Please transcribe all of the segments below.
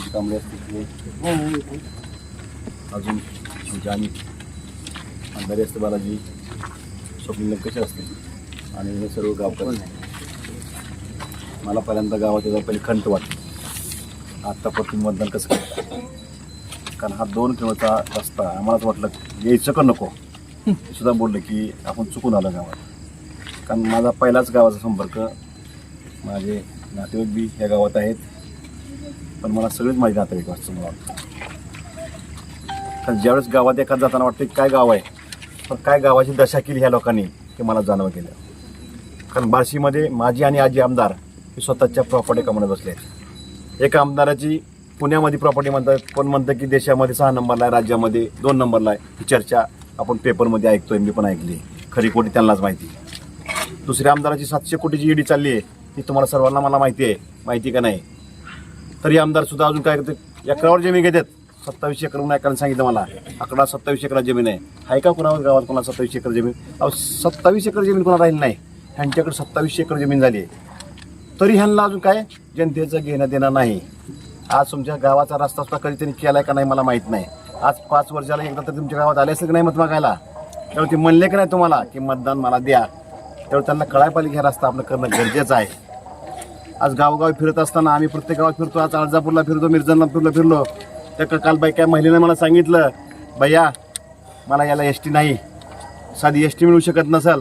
सरपंच कांबळे असतील अजून आमचे आणि अंधारी असते बालाजी. स्वप्न कसे असतील आणि हे सर्व गावकरी. मला पहिल्यांदा गावात येतात पहिले खंत वाटली आत्तापर्यंत मतदान कसं करतात कारण हा दोन किलोचा रस्ता आम्हालाच वाटलं यायचं का नको? सुद्धा बोललं की आपण चुकून आलं गावात. कारण माझा पहिलाच गावाचा संपर्क माझे नातेवाईक बी या गावात आहेत. पण मला सगळेच माहिती नातेवाईक वाटतं मला. कारण ज्यावेळेस गावात एखाद जाताना वाटतं काय गाव आहे पण काय गावाची दशा केली ह्या लोकांनी हे मला जाणवं गेलं. कारण बार्शीमध्ये माझी आणि आजी आमदार हे स्वतःच्या प्रॉपर्टी कमावत बसले आहेत. एका आमदाराची पुण्यामध्ये प्रॉपर्टी म्हणतात कोण म्हणतं की देशामध्ये सहा नंबरला आहे राज्यामध्ये दोन नंबरला आहे ही चर्चा आपण पेपरमध्ये ऐकतोय मी पण ऐकली खरी कोटी त्यांनाच माहिती दुसऱ्या आमदाराची सातशे कोटीची ईडी चालली आहे ती तुम्हाला सर्वांना मला माहिती आहे. माहिती का नाही? तरी आमदार सुद्धा अजून काय करते एकरावर जमीन घेतात. सत्तावीस एकर म्हणून एकाने सांगितलं मला. अकरा सत्तावीस एकर जमीन आहे. हाय का कुणावर? गावात कोणा सत्तावीस एकर जमीन? अहो सत्तावीस एकर जमीन कोणा राहिली नाही? ह्यांच्याकडे सत्तावीस एकर जमीन झाली आहे. तरी ह्यांना अजून काय? जनतेचं घेणं देणं नाही. आज तुमच्या गावाचा रस्ता सुद्धा कधी त्यांनी केला का नाही मला माहीत नाही. आज पाच वर्षाला एकदा तर तुमच्या गावात आले असेल की नाही मत मागायला? त्यामुळे ते म्हणले की नाही तुम्हाला की मतदान मला द्या. त्यावेळी त्यांना कळायला पाहिजे की हा रस्ता आपलं करणं गरजेचं आहे. आज गावोगावी फिरत असताना आम्ही प्रत्येक गावात फिरतो. आज अर्जापूरला फिरतो मिर्झानापूरला फिरलो. त्या काल बाई काय महिलेनं मला सांगितलं भैया मला याला एस टी नाही. साधी एस टी मिळू शकत नसेल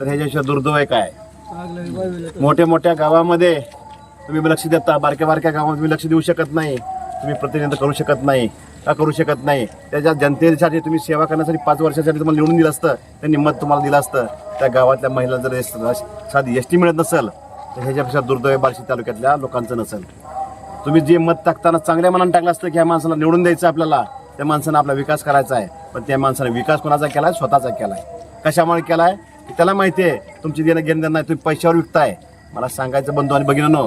तर ह्याच्याशिवाय दुर्दैव आहे काय? मोठ्या मोठ्या गावामध्ये तुम्ही लक्ष देता बारक्या बारक्या गावात तुम्ही लक्ष देऊ शकत नाही. तुम्ही प्रतिनिधित्व करू शकत नाही का करू शकत नाही? त्याच्या जनतेसाठी तुम्ही सेवा करण्यासाठी पाच वर्षासाठी तुम्हाला निवडून दिलं असतं. त्यांनी मत तुम्हाला दिलं असतं. त्या गावातल्या महिला जर साधी एस टी मिळत नसेल तर ह्याच्यापेक्षा दुर्दैव बार्शी तालुक्यातल्या लोकांचं नसेल. तुम्ही जे मत टाकताना चांगल्या मनानं टाकलं असतं की ह्या माणसाला निवडून द्यायचं आपल्याला त्या माणसानं आपला विकास करायचा आहे. पण त्या माणसाने विकास कोणाचा केलाय? स्वतःचा केला आहे कशामुळे केला की त्याला माहिती आहे तुमची देणं घेणं देणं नाही तुम्ही पैशावर विकताय. मला सांगायचं बंधू आणि भगिनींनो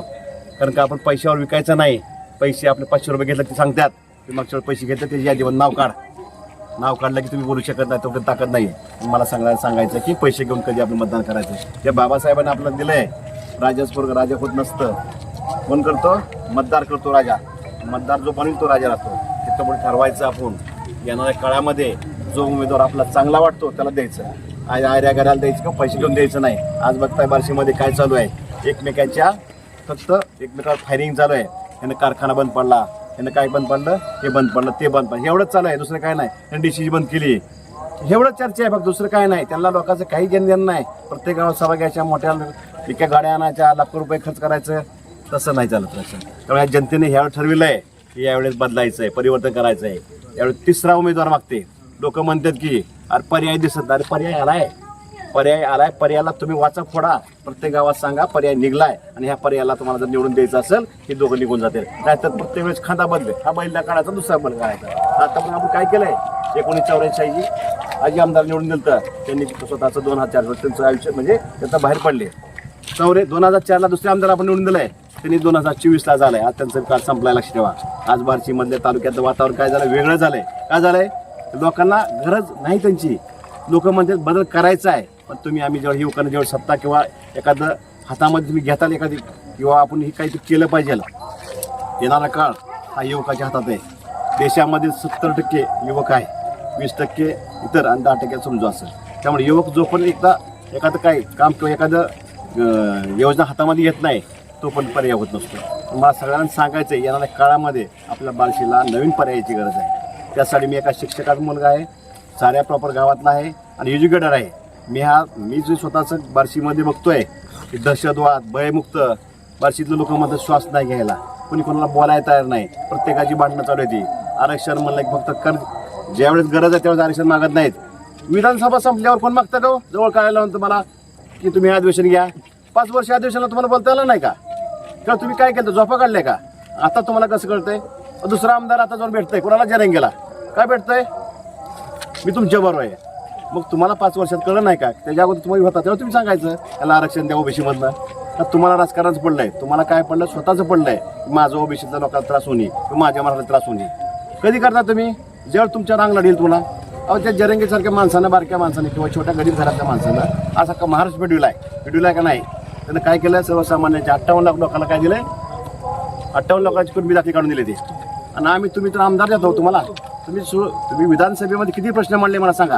कारण का आपण पैशावर विकायचं नाही पैसे आपले पाचशे रुपये घेतले ते सांगतात की मागच्या वेळी पैसे घेतले त्याची यादीवर नाव काढ. नाव काढलं की तुम्ही बोलू शकत नाही तेवढं ताकद नाही मला सांगायला सांगायचं की पैसे घेऊन कधी आपलं मतदान करायचं जे बाबासाहेबांनी आपल्याला आहे राजाच पोरग राजा होत नसतं. कोण करतो? मतदार करतो राजा. मतदार जो बनवेल तो राजा राहतो. तिथं ठरवायचं आपण. येणाऱ्या काळामध्ये जो उमेदवार आपला चांगला वाटतो त्याला द्यायचं. आज आयऱ्या घराला द्यायचं का पैसे घेऊन द्यायचं नाही. आज बघताय बार्शीमध्ये काय चालू आहे. एकमेकांच्या फक्त एकमेकावर फायरिंग चालू आहे. यानं कारखाना बंद पडला. यानं काय बंद पडलं? हे बंद पडलं. ते बंद पडलं. एवढंच चालू आहे. दुसरं काय नाही. यानं डिसीजी बंद केली. एवढं चर्चा आहे फक्त दुसरं काय नाही. त्यांना लोकांचं काही घेणं देणं नाही. प्रत्येक गावात सभा घ्यायच्या मोठ्या इतक्या गाड्या आणायच्या लाखो रुपये खर्च करायचं. तसं नाही चालत तसं त्यामुळे या जनतेने ह्यावेळेस ठरविलं आहे की यावेळेस बदलायचं आहे परिवर्तन करायचं आहे यावेळेस तिसरा उमेदवार मागते. लोक म्हणतात की अरे पर्याय दिसत अरे पर्याय आलाय. पर्याय आलाय पर्यायाला तुम्ही वाचा फोडा. प्रत्येक गावात सांगा पर्याय निघलाय आणि ह्या पर्यायाला तुम्हाला जर निवडून द्यायचं असेल हे दोघं निघून जातील. नाहीतर प्रत्येक वेळेस खांदा बदले हा बैलला काढायचा दुसरा बैल काढायचा. आता पण आपण काय केलंय? एकोणीस चौऱ्याऐंशी आजी आमदार निवडून दिलं तर त्यांनी स्वतःचं दोन हजार चार त्यांचं आयुष्य म्हणजे त्याचा बाहेर पडले. चौरे दोन हजार चारला दुसरे आमदार आपण निवडून दिलाय. त्यांनी दोन हजार चोवीसला झालंय. आज त्यांचं काळ संपलाय लक्ष ठेवा. आज बार्शी मधल्या तालुक्यातलं वातावरण काय झालं वेगळं झालंय. काय झालंय? लोकांना गरज नाही त्यांची. लोक म्हणतात बदल करायचा आहे. पण तुम्ही आम्ही जेव्हा युवकांना जेव्हा सत्ता किंवा एखादं हातामध्ये तुम्ही घेताल एखादी किंवा आपण हे काहीतरी केलं पाहिजे. येणारा काळ हा युवकाच्या हातात आहे. देशामध्ये सत्तर टक्के युवक आहे. वीस टक्के इतर आणि दहा टक्के समजू असेल. त्यामुळे युवक जो पण एकदा एखादं काय काम किंवा एखादं योजना हातामध्ये येत नाही तो पण पर्याय होत नसतो. मला सगळ्यांना सांगायचं आहे येणाऱ्या काळामध्ये आपल्या बालशीला नवीन पर्यायाची गरज आहे. त्यासाठी मी एका शिक्षकाचा मुलगा आहे साऱ्या प्रॉपर गावातला आहे आणि एज्युकेटर आहे. मी हा मी जे स्वतःचं बार्शीमध्ये बघतोय की दहशतवाद भयमुक्त बार्शीतले लोक श्वास नाही घ्यायला. कोणी कोणाला बोलायला तयार नाही. प्रत्येकाची भांडणं चालू आहे ती. आरक्षण म्हणलं की फक्त कर ज्यावेळेस गरज आहे त्यावेळेस आरक्षण मागत नाहीत. विधानसभा संपल्यावर कोण मागतं का जवळ कळायला म्हणतो मला की तुम्ही अधिवेशन घ्या. पाच वर्ष अधिवेशनाला तुम्हाला बोलता आलं नाही का? किंवा तुम्ही काय केलं? झोपा काढले का? आता तुम्हाला कसं कळतंय? दुसरा आमदार आता जाऊन भेटतंय. कोणाला जरंग गेला काय भेटतंय? मी तुमच्या बरोबर आहे. मग तुम्हाला पाच वर्षात कळलं नाही का? त्याच्या अगोदर तुम्ही होता तेव्हा तुम्ही सांगायचं त्याला आरक्षण द्या ओबीसीमधलं तर तुम्हाला राजकारणाचं पडलं आहे तुम्हाला काय पडलं? स्वतःचं पडलं आहे माझं ओबीसीचा लोकांना त्रास होणे किंवा माझ्या मराठा त्रास होणे कधी करता तुम्ही? जेव्हा तुमच्या रांगला देईल तुम्हाला अहो त्या जरंगीसारख्या माणसानं बारक्या माणसाने किंवा छोट्या गरीब घरातल्या माणसानं असा का महाराष्ट्र पेटविलाय आहे का नाही? त्यानं काय केलं? सर्वसामान्यांच्या अठ्ठावन्न लाख लोकांना काय दिलंय? अठ्ठावन्न लोकांची कुटुंबी दाखले काढून दिले ते. आणि आम्ही तुम्ही तर आमदार देतो तुम्हाला. तुम्ही सु तुम्ही विधानसभेमध्ये किती प्रश्न मांडले मला सांगा.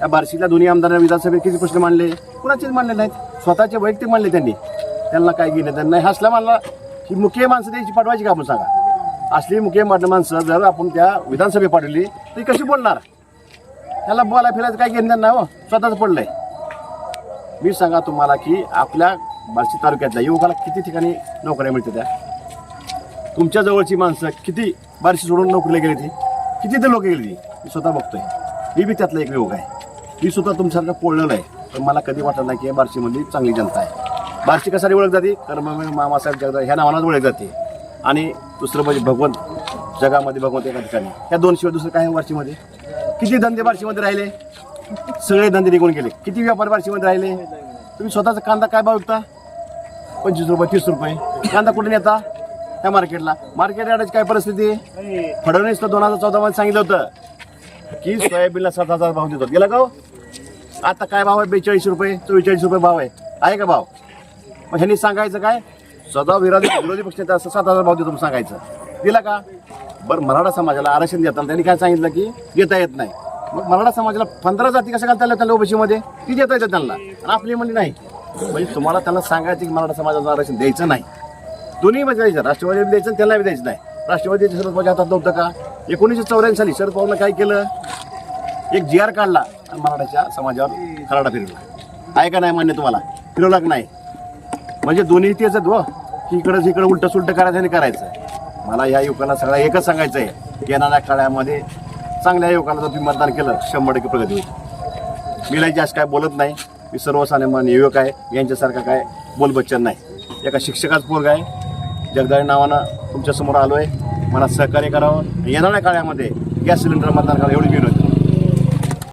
या बार्शीतल्या दोन्ही आमदारांना विधानसभेत किती प्रश्न मांडले? कुणाचेच मांडले नाहीत. स्वतःचे वैयक्तिक मांडले त्यांनी. त्यांना काय घेणं त्यांना हसल्या मला ही मुख्य माणसं द्यायची पाठवायची का आपण सांगा? असली मुख्य मांड- माणसं जर आपण त्या विधानसभेत पाठवली ती कशी बोलणार? त्याला बोला फिरायचं काय घेणं नाही हो स्वतःच पडलंय. मी सांगा तुम्हाला की आपल्या बार्शी तालुक्यातल्या युवकाला किती ठिकाणी नोकऱ्या मिळते त्या? तुमच्या जवळची माणसं किती बार्शी सोडून नोकरीला गेली ती? किती ते लोक गेली मी स्वतः बघतोय. मी बी त्यातला एक युवक आहे. मी सुद्धा तुमच्यासारखं पोळलेलं आहे. पण मला कधी वाटत नाही की या बार्शीमध्ये चांगली जनता आहे. बार्शी कशाने ओळख जाते कर्मवीर मामासाहेब जगदा ह्या नावानं ओळख जाते आणि दुसरं म्हणजे भगवंत जगामध्ये भगवंत एका ठिकाणी. या दोन शिवाय दुसरं काय वर्षीमध्ये किती धंदे बार्शीमध्ये राहिले? सगळे धंदे निघून गेले. किती व्यापार बार्शीमध्ये राहिले? तुम्ही स्वतःचा कांदा काय भाव विकता? पंचवीस रुपये तीस रुपये. कांदा कुठे नेता त्या मार्केटला. मार्केट यार्डाची काय परिस्थिती? फडणवीस दोन हजार चौदा मध्ये सांगितलं होतं की सोयाबीनला सात हजार भाव देतो गेला का हो? आता काय भाव आहे? बेचाळीस रुपये चव्वेचाळीस रुपये भाव आहे. आहे का भाव? मग ह्यांनी सांगायचं काय? सदा विरोधी विरोधी पक्षनेता असं सात हजार भाव देतो सांगायचं. दिला का? बरं मराठा समाजाला आरक्षण देताना त्यांनी काय सांगितलं की देता येत नाही. मग मराठा समाजाला पंधरा जाती कसं घालता आल्या त्यांना ओबीसीमध्ये ती देता येतात त्यांना. आणि आपली म्हणजे नाही. म्हणजे तुम्हाला त्यांना सांगायचं की मराठा समाजाचं आरक्षण द्यायचं नाही. दोन्ही म्हणजे द्यायचं. राष्ट्रवादी द्यायचं त्यांना बी द्यायचं नाही. राष्ट्रवादी शरद पवारच्या हातात नव्हतं का? एकोणीसशे चौऱ्याऐंशी साली शरद पवारनं काय केलं? एक जी आर काढला आणि मराठाच्या समाजावर खराडा फिरवला. आहे का नाही मान्य तुम्हाला? फिरवला का नाही? म्हणजे दोन्ही तेच आहेत व की इकडं इकडं उलटं सुलटं करायचं आणि करायचं. मला या युवकांना सगळं एकच सांगायचं आहे येणाऱ्या काळामध्ये चांगल्या युवकांना जर तुम्ही मतदान केलं शंभर टक्के प्रगती होईल. मी जास्त काय बोलत नाही. मी सर्वसामान्य युवक आहे. यांच्यासारखा काय बोलबच्चन नाही. एका शिक्षकाच पोरग आहे. जगदाळे नावानं तुमच्यासमोर आलो आहे मला सहकार्य करावं. येणाऱ्या काळामध्ये गॅस सिलेंडर मतदान करा एवढी विनंती.